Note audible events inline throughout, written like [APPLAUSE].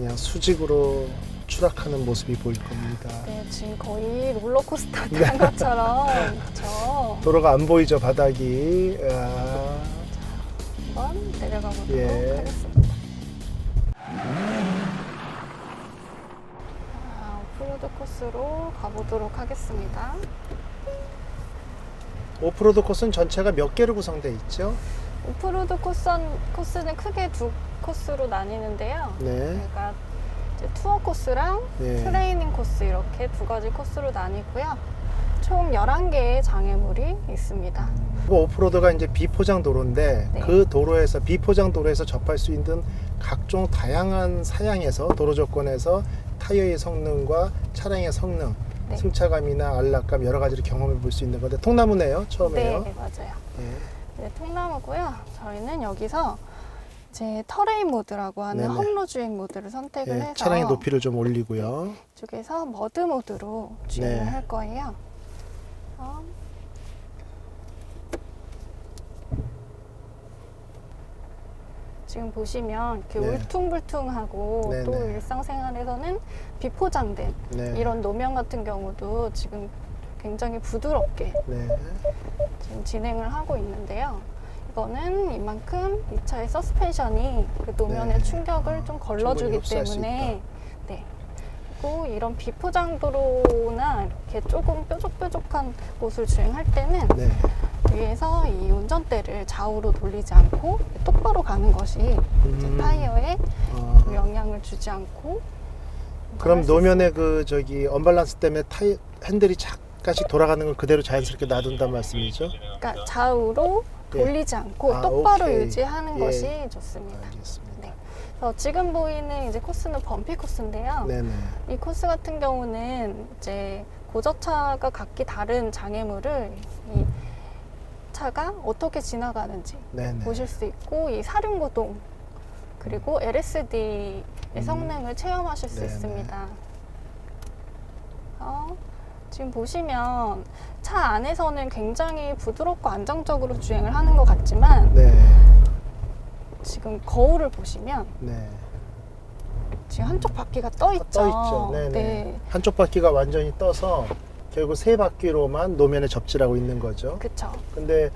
그냥 수직으로 추락하는 모습이 보일 겁니다. 네, 지금 거의 롤러코스터 네. 탄 것처럼 그렇죠. 도로가 안 보이죠 바닥이. 아, 한번 내려가 보도록 예. 하겠습니다. 자, 오프로드 코스로 가보도록 하겠습니다. 오프로드 코스는 전체가 몇 개로 구성되어 있죠? 오프로드 코스, 코스는 크게 두 코스로 나뉘는데요. 네. 그러니까 이제 투어 코스랑 네. 트레이닝 코스 이렇게 두 가지 코스로 나뉘고요. 총 11개의 장애물이 있습니다. 그 오프로드가 이제 비포장 도로인데 네. 그 도로에서 비포장 도로에서 접할 수 있는 각종 다양한 사양에서 도로 조건에서 타이어의 성능과 차량의 성능, 네. 승차감이나 안락감 여러 가지를 경험해 볼 수 있는 건데 통나무네요 처음에요. 네, 맞아요. 예. 네, 통나무고요. 저희는 여기서 이제 터레인 모드라고 하는 네네. 험로 주행 모드를 선택을 예, 해서 차량의 높이를 좀 올리고요. 이쪽에서 머드 모드로 주행을 네. 할 거예요. 어. 지금 보시면 이렇게 네. 울퉁불퉁하고 네네. 또 일상생활에서는 비포장된 네. 이런 노면 같은 경우도 지금 굉장히 부드럽게 네. 진행을 하고 있는데요. 이거는 이만큼 이 차의 서스펜션이 그 노면의 네. 충격을 아, 좀 걸러주기 흡수할 수 때문에 네. 그리고 이런 비포장 도로나 이렇게 조금 뾰족뾰족한 곳을 주행할 때는 네. 위에서 이 운전대를 좌우로 돌리지 않고 똑바로 가는 것이 이제 음. 타이어에 어, 영향을 주지 않고 그럼 할수 노면의 그 저기 언밸런스 때문에 타이 핸들이 잠 깐씩 돌아가는 걸 그대로 자연스럽게 놔둔단 말씀이죠? 그러니까 좌우로 예. 돌리지 않고 아, 똑바로 오케이. 유지하는 예. 것이 좋습니다. 알겠습니다. 네. 그래서 지금 보이는 이제 코스는 범피 코스인데요. 네네. 이 코스 같은 경우는 이제 고저차가 각기 다른 장애물을 이 차가 어떻게 지나가는지 네네. 보실 수 있고 이 사륜 구동 그리고 LSD의 음. 성능을 체험하실 수 네네. 있습니다. 어, 지금 보시면 차 안에서는 굉장히 부드럽고 안정적으로 주행을 하는 것 같지만 네. 지금 거울을 보시면 네. 지금 한쪽 바퀴가 떠 있죠. 떠 있죠. 네네. 네. 한쪽 바퀴가 완전히 떠서 결국 세 바퀴로만 노면에 접지하고 있는 거죠. 그쵸. 근데 어,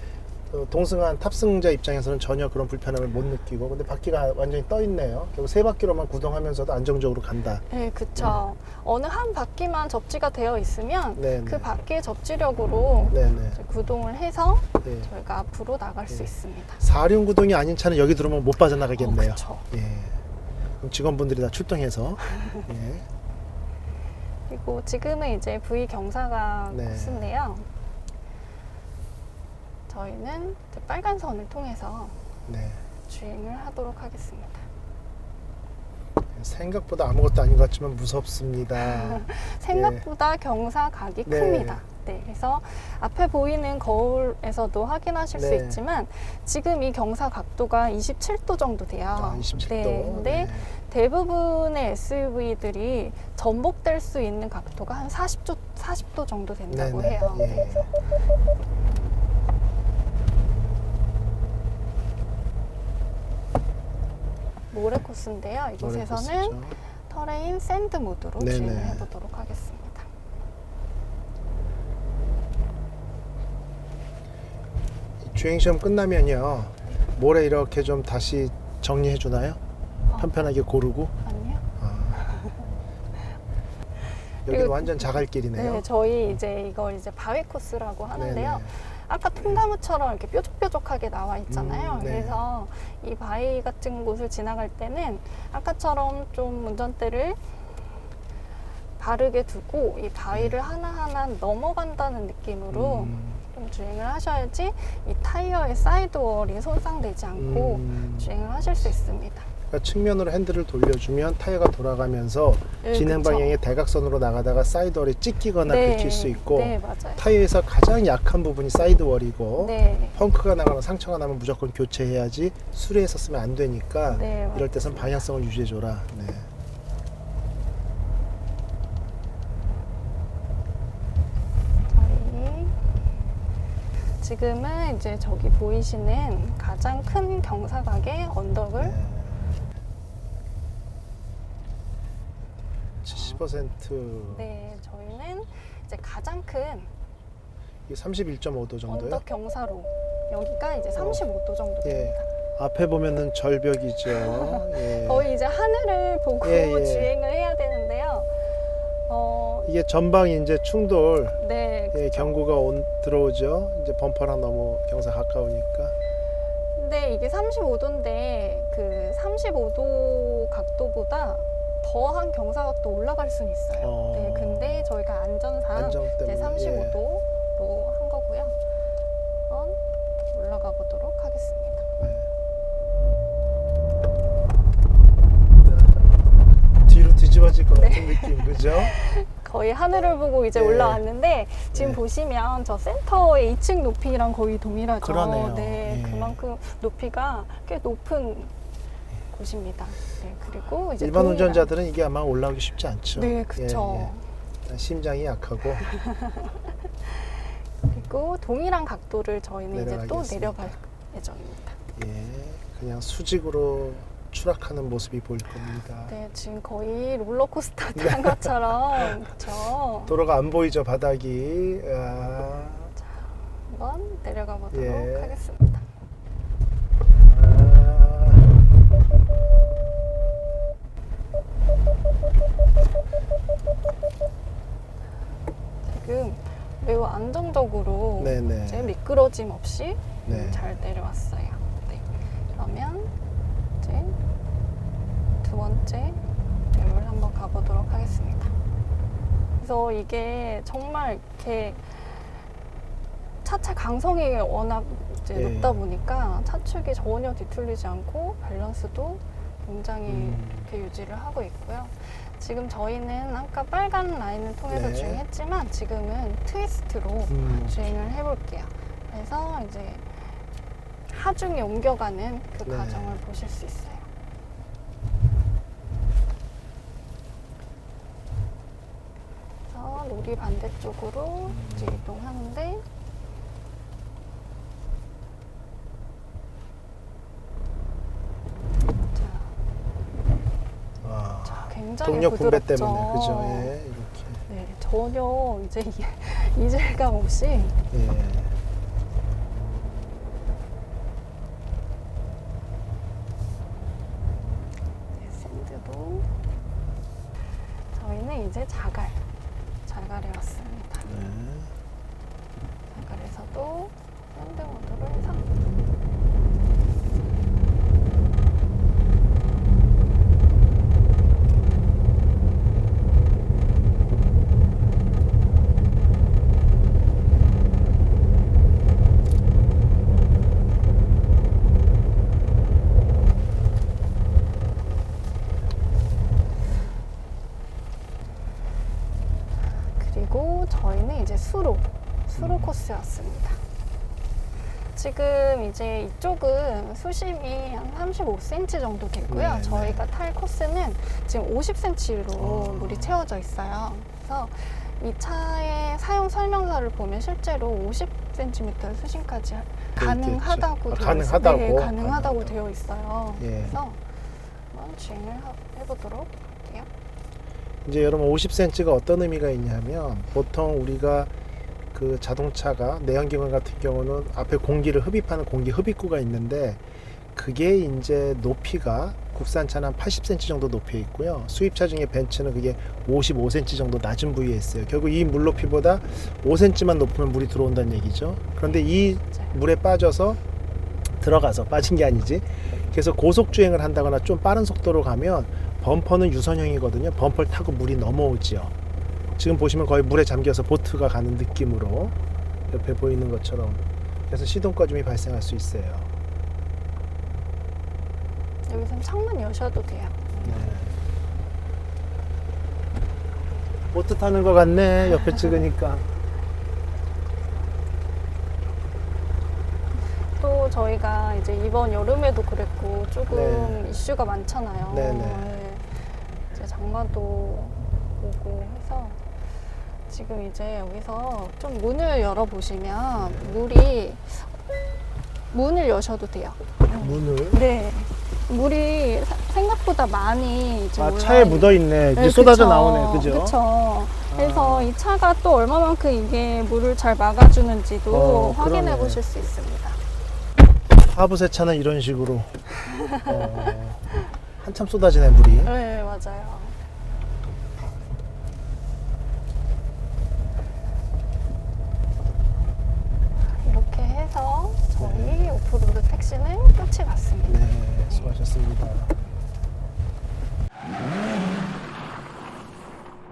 동승한 탑승자 입장에서는 전혀 그런 불편함을 못 느끼고 근데 바퀴가 완전히 떠 있네요. 결국 세 바퀴로만 구동하면서도 안정적으로 간다. 네, 그쵸. 어느 한 바퀴만 접지가 되어 있으면 네네. 그 바퀴의 접지력으로 네네. 이제 구동을 해서 네. 저희가 앞으로 나갈 수 네. 있습니다. 사륜 구동이 아닌 차는 여기 들어오면 못 빠져나가겠네요. 어, 그쵸. 예. 그럼 직원분들이 다 출동해서 [LAUGHS] 예. 그리고 지금은 이제 V 경사가 네. 코스인데요. 저희는 빨간 선을 통해서 네. 주행을 하도록 하겠습니다. 생각보다 아무것도 아닌 것 같지만 무섭습니다. [LAUGHS] 생각보다 경사 각이 네. 큽니다. 네, 그래서 앞에 보이는 거울에서도 확인하실 수 네. 있지만 지금 이 경사 각도가 27도 정도 돼요. 아, 27도. 네, 근데 대부분의 SUV들이 전복될 수 있는 각도가 한 40도, 40도 정도 된다고 네네. 해요. 예. 그래서 모래 코스인데요. 이곳에서는 모래코스죠. 터레인 샌드 모드로 네네. 주행을 해보도록 하겠습니다. 주행 시험 끝나면요 모래 이렇게 좀 다시 정리해 주나요? 어. 편편하게 고르고 아니요. [LAUGHS] 여기는 그리고- 완전 자갈길이네요. 네, 저희 이제 이걸 이제 바위 코스라고 하는데요. 네네. 아까 통나무처럼 이렇게 뾰족뾰족하게 나와 있잖아요. 음, 네. 그래서 이 바위 같은 곳을 지나갈 때는 아까처럼 좀 운전대를 바르게 두고 이 바위를 하나하나 넘어간다는 느낌으로 음, 좀 주행을 하셔야지 이 타이어의 사이드월이 손상되지 않고 음. 주행을 하실 수 있습니다. 그러니까 측면으로 핸들을 돌려주면 타이어가 돌아가면서 네, 진행 그쵸. 방향이 대각선으로 나가다가 사이드월이 찢기거나 네, 긁힐 수 있고 네, 맞아요. 타이어에서 가장 약한 부분이 사이드월이고 네. 펑크가 나거나 상처가 나면 무조건 교체해야지 수리해서 쓰면 안 되니까 네, 이럴 때선 방향성을 유지해줘라. 네. 저희 지금은 이제 저기 보이시는 가장 큰 경사각의 언덕을 네. 10% 네, 저희는 이제 가장 큰 이게 31.5도 정도요. 언덕 경사로 여기가 이제 35도 정도 예. 됩니다. 앞에 보면은 절벽이죠. [LAUGHS] 예. 거의 이제 하늘을 보고 예, 예. 주행을 해야 되는데요. 어, 이게 전방이 이제 충돌 네. 예, 경고가 온, 들어오죠. 이제 범퍼랑 너무 경사 가까우니까. 근데 이게 35도인데 그 35도 각도보다 더한 경사각도 올라갈 수는 있어요. 어. 네, 근데 저희가 안전상 이제 때문에. 35도로 한 거고요. 한번 올라가 보도록 하겠습니다. 예. 뒤로 뒤집어질 것 같은 네. 느낌, 그죠? [LAUGHS] 거의 하늘을 보고 이제 네. 올라왔는데 지금 네. 보시면 저 센터의 2층 높이랑 거의 동일하죠. 그러네요. 네, 예. 그만큼 높이가 꽤 높은 곳입니다. 네, 그리고 이제 일반 동일한- 운전자들은 이게 아마 올라오기 쉽지 않죠. 네, 그렇죠. 예, 예. 심장이 약하고. [LAUGHS] 그리고 동일한 각도를 저희는 이제 또 내려가겠습니다. 내려갈 예정입니다. 예, 그냥 수직으로 추락하는 모습이 보일 겁니다. 네, 지금 거의 롤러코스터 탄 것처럼 [LAUGHS] 그렇죠. 도로가 안 보이죠, 바닥이. 아, 한번 내려가 보도록 예. 하겠습니다. 아. 지금 매우 안정적으로 네네. 이제 미끄러짐 없이 네. 음, 잘 내려왔어요. 네. 그러면 이제 두 번째 맵을 한번 가보도록 하겠습니다. 그래서 이게 정말 이렇게 차체 강성이 워낙 이제 예. 높다 보니까 차축이 전혀 뒤틀리지 않고 밸런스도 굉장히 음. 이렇게 유지를 하고 있고요. 지금 저희는 아까 빨간 라인을 통해서 네. 주행했지만 지금은 트위스트로 음, 주행을 해볼게요. 그래서 이제 하중에 옮겨가는 그 네. 과정을 보실 수 있어요. 그래서 놀이 반대쪽으로 이제 이동하는데 자, 아, 자, 굉장히 동력 분배 부드럽죠. 때문에 그죠? 예, 이렇게. 네, 전혀 이제 이- [LAUGHS] 이질감 없이 예. 네, 샌드도 저희는 이제 자갈 자갈에 왔습니다. 네. 자갈에서도 샌드 모드로 해서 그리고 저희는 이제 수로 수로 음. 코스에 왔습니다. 지금 이제 이쪽은 수심이 한 35cm 정도 되고요. 네, 네. 저희가 탈 코스는 지금 50cm로 어. 물이 채워져 있어요. 그래서 이 차의 사용 설명서를 보면 실제로 50cm 수심까지 가능하다고 아, 되어 가능하다고? 있- 네, 가능하다고 가능하다고. 되어 있어요. 예. 그래서 한번 주행을 하- 해보도록. 이제 여러분 50cm가 어떤 의미가 있냐면 보통 우리가 그 자동차가 내연기관 같은 경우는 앞에 공기를 흡입하는 공기 흡입구가 있는데 그게 이제 높이가 국산차는 한 80cm 정도 높이에 있고요. 수입차 중에 벤츠는 그게 55cm 정도 낮은 부위에 있어요. 결국 이 물 높이보다 5cm만 높으면 물이 들어온다는 얘기죠. 그런데 이. 물에 빠져서 들어가서 빠진 게 아니지. 그래서 고속 주행을 한다거나 좀 빠른 속도로 가면 범퍼는 유선형이거든요. 범퍼를 타고 물이 넘어오지요. 지금 보시면 거의 물에 잠겨서 보트가 가는 느낌으로 옆에 보이는 것처럼 그래서 시동 꺼짐이 발생할 수 있어요. 여기서는 창문 여셔도 돼요. 네. 보트 타는 것 같네. 옆에 [LAUGHS] 찍으니까. 또 저희가 이제 이번 여름에도 그랬고 조금 네. 이슈가 많잖아요. 네 네. 네. 이제 장마도 오고 해서 지금 이제 여기서 좀 문을 열어 보시면 물이 문을 여셔도 돼요. 문을 네. 물이 사- 생각보다 많이 이제 아, 올라와 차에 있- 묻어 있네. 이제 네, 쏟아져 그쵸. 나오네. 그죠? 그쵸. 그래서 아. 이 차가 또 얼마만큼 이게 물을 잘 막아주는지도 어, 확인해 그러네. 보실 수 있습니다. 하부 세 차는 이런 식으로 어, 한참 쏟아지네 물이. 네, 맞아요. 이렇게 해서 저희 오프로드 택시는 끝이 났습니다. 네, 수고하셨습니다.